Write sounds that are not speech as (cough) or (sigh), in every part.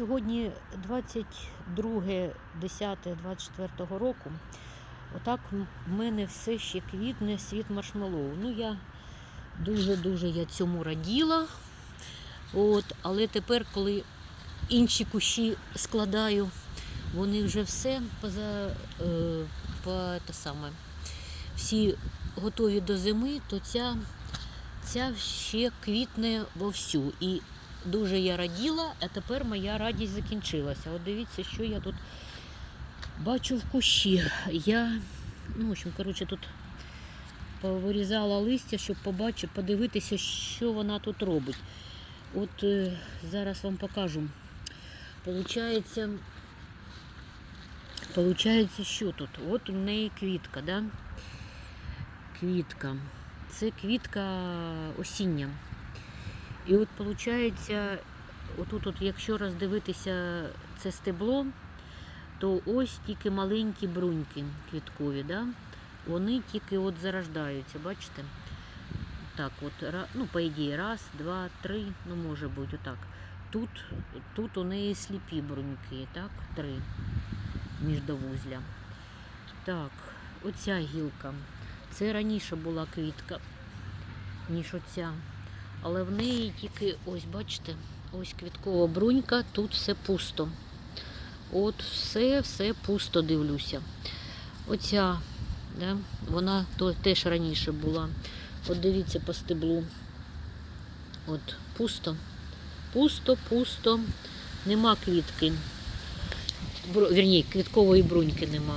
Сьогодні 22 10 24 року. Отак в мене все ще квітне світ маршмеллоу. Ну, я дуже-дуже я цьому раділа. От, але тепер, коли інші кущі складаю, вони вже все поза, е, по, те саме, всі готові до зими, то ця, ця ще квітне вовсю. І дуже я раділа, а тепер моя радість закінчилася. От дивіться, що я тут бачу в кущі. Я, ну, в общем, коротше, тут повирізала листя, щоб побачити, подивитися, що вона тут робить. От е, зараз вам покажу. Получається, получається, що тут? От у неї квітка, да? Квітка. Це квітка осіння. І от виходить, отут, от, якщо роздивитися це стебло, то ось тільки маленькі бруньки квіткові, да? вони тільки от зарождаються, бачите? Так, от, ну, по ідеї, раз, два, три, ну може бути отак. Тут, тут у неї сліпі бруньки, так, три міждовузля. Так, оця гілка. Це раніше була квітка, ніж оця. Але в неї тільки, ось бачите, ось квіткова брунька, тут все пусто. От все, все пусто дивлюся. Оця, да, вона теж раніше була. От дивіться по стеблу. От пусто. Пусто, пусто. Нема квітки. Бру, вірні, квіткової бруньки нема.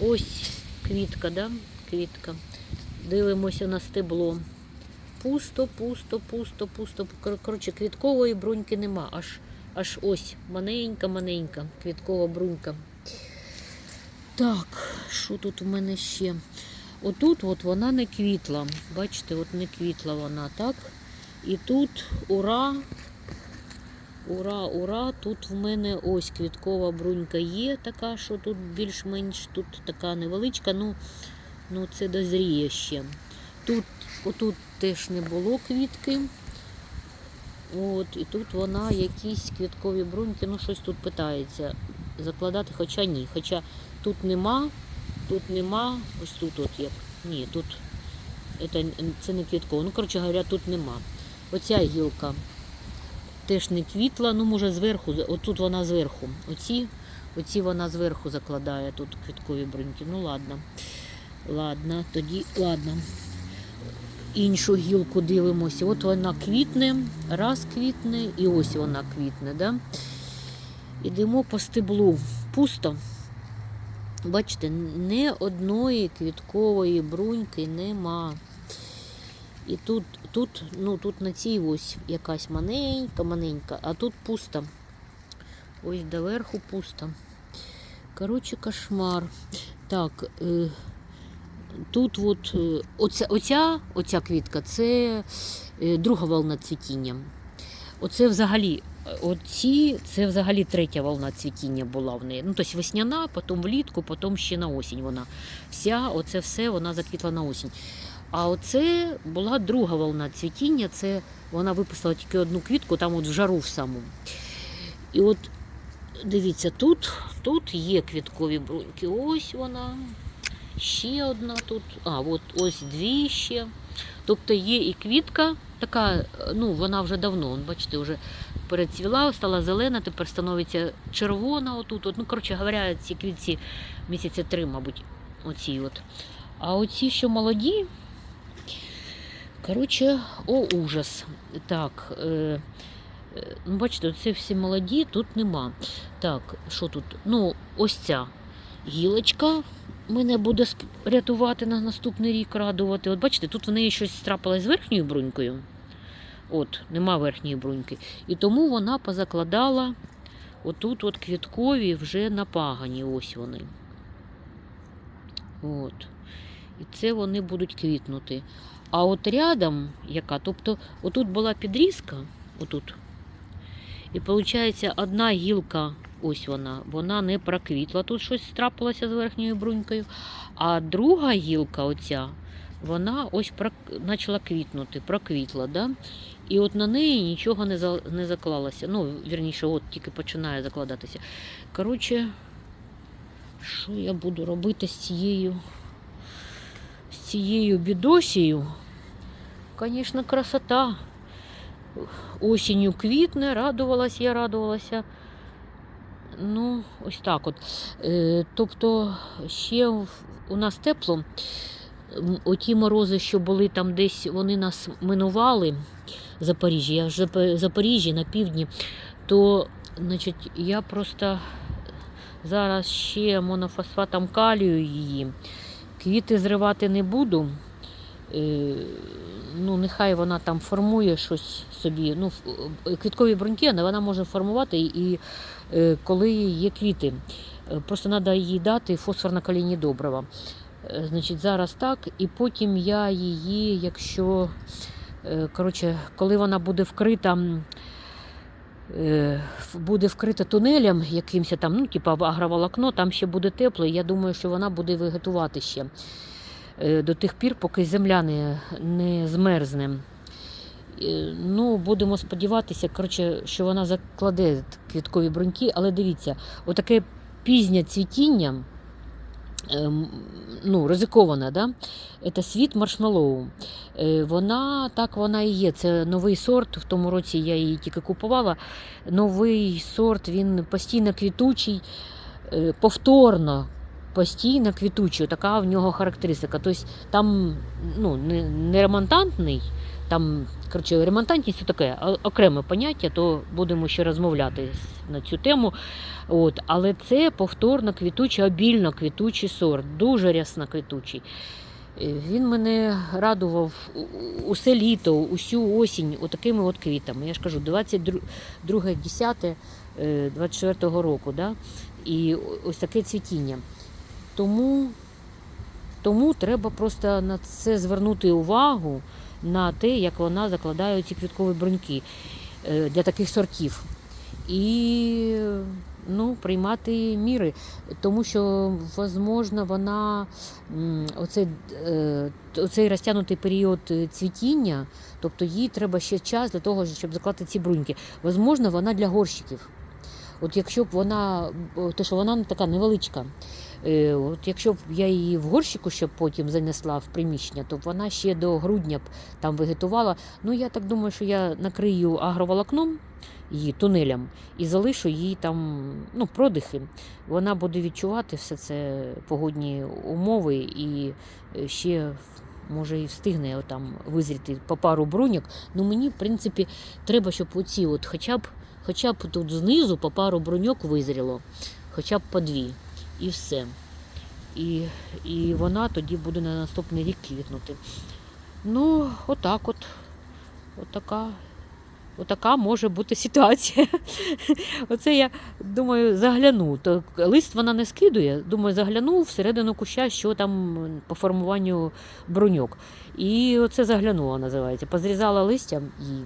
Ось квітка, да? Квітка. Дивимося на стебло. Пусто, пусто, пусто, пусто. Коротше, квіткової бруньки нема. Аж, аж ось маленька-маленька квіткова брунька. Так, що тут у мене ще? Отут от вона не квітла. Бачите, от не квітла вона, так? І тут ура! Ура, ура! Тут в мене ось квіткова брунька є така, що тут більш-менш тут така невеличка, ну, ну це дозріє ще. Тут, отут теж не було квітки. От, і тут вона якісь квіткові бруньки, ну щось тут питається закладати, хоча ні. Хоча тут нема, тут нема, ось тут от як. Ні, тут це, це не квітково. Ну, коротше говоря, тут нема. Оця гілка теж не квітла, ну може зверху, отут вона зверху. Оці, оці вона зверху закладає тут квіткові бруньки. Ну ладно. Ладно, тоді ладно. Іншу гілку дивимося. От вона квітне, раз квітне, і ось вона квітне. Да? Ідемо по стеблу. Пусто. Бачите, не одної квіткової бруньки нема. І тут, тут, ну, тут на цій ось якась маленька, маленька, а тут пусто. Ось доверху пусто. Коротше, кошмар. Так, е, тут от, е, оця, оця, оця квітка це е, друга волна цвітіння. Оце взагалі, оці, це взагалі третя волна цвітіння була в неї. Ну, тобто весняна, потім влітку, потім ще на осінь вона. Вся, оце все вона заквітла на осінь. А оце була друга волна цвітіння. Це вона випустила тільки одну квітку, там от в жару в саму. І от дивіться, тут, тут є квіткові бруньки. Ось вона. Ще одна тут. А, от ось дві ще. Тобто є і квітка, така, ну вона вже давно, бачите, вже перецвіла, стала зелена, тепер становиться червона отут. От, ну, коротше говоря, ці квітці місяця три, мабуть, оці от. А оці, що молоді, коротше, о, ужас. Так, е, е, ну, бачите, це всі молоді, тут нема. Так, що тут? Ну, ось ця гілочка мене буде рятувати на наступний рік, радувати. От бачите, тут в неї щось трапилось з верхньою брунькою. От, нема верхньої бруньки. І тому вона позакладала отут от квіткові вже напагані. Ось вони. От. І це вони будуть квітнути. А от рядом, яка, тобто, отут була підрізка, отут. І виходить, одна гілка, ось вона, вона не проквітла, тут щось трапилося з верхньою брунькою. А друга гілка, оця, вона ось почала квітнути, проквітла. Да? І от на неї нічого не, за, не заклалося. Ну, вірніше, от тільки починає закладатися. Коротше, що я буду робити з цією, з цією бідосією? Звісно, красота. Осінню квітне, радувалась, я радувалася. Ну, ось так от. Е, тобто, ще у нас тепло. Оті морози, що були там десь, вони нас минували. Запоріжжя, я ж в Запоріжжі на півдні, то значить, я просто зараз ще монофосфатом калію її. Квіти зривати не буду. Ну, нехай вона там формує щось собі. Ну, е, квіткові бруньки вона може формувати і е, коли є квіти. Е, Просто треба їй дати фосфорно-калійні добрива. Е, Значить, зараз так, і потім я її, якщо коротше, коли вона буде вкрита. Буде вкрита тунелем якимось там, ну, типу агроволокно, там ще буде тепло, і я думаю, що вона буде вегетувати ще до тих пір, поки земля не, не змерзне. Е, Ну, будемо сподіватися, коротше, що вона закладе квіткові бруньки, але дивіться, отаке пізнє цвітіння, ем, ну, ризиковане, да? це світ маршмеллоу. Е, Вона так вона і є. Це новий сорт. В тому році я її тільки купувала. Новий сорт, він постійно квітучий, е, повторно. Постійно квітучий, така в нього характеристика. Тобто там ну, не, ремонтантний, там коротше, ремонтантність це таке окреме поняття, то будемо ще розмовляти на цю тему. От, але це повторно квітучий, обільно квітучий сорт, дуже рясно квітучий. Е, Він мене радував усе літо, усю осінь отакими от квітами. Я ж кажу, 22 10 24 року. Да? І ось таке цвітіння. Тому, тому треба просто на це звернути увагу на те, як вона закладає ці квіткові бруньки е, для таких сортів. І ну, приймати міри, тому що, можливо, вона оцей, е, оцей розтягнутий період цвітіння, тобто їй треба ще час для того, щоб заклати ці бруньки. Можливо, вона для горщиків. От якщо б вона, о, те, що вона така невеличка, от якщо б я її в горщику ще потім занесла в приміщення, то б вона ще до грудня б там вегетувала. Ну я так думаю, що я накрию агроволокном її тунелем і залишу їй там ну, продихи. Вона буде відчувати все це погодні умови і е, ще. Може, і встигне там визріти по пару бруньок. Ну мені, в принципі, треба, щоб оці, от хоча б, хоча б тут знизу по пару бруньок визріло, хоча б по дві. І все. І, і вона тоді буде на наступний рік квітнути. Ну, отак от. Отака, отака може бути ситуація. (laughs) Оце я думаю, загляну. То лист вона не скидує. Думаю, загляну всередину куща, що там по формуванню бруньок. І оце заглянула, називається. Позрізала листя і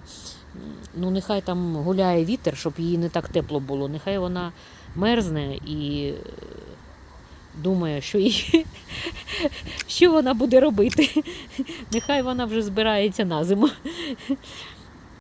ну, нехай там гуляє вітер, щоб їй не так тепло було. Нехай вона мерзне і думає, що, її, що вона буде робити. Нехай вона вже збирається на зиму.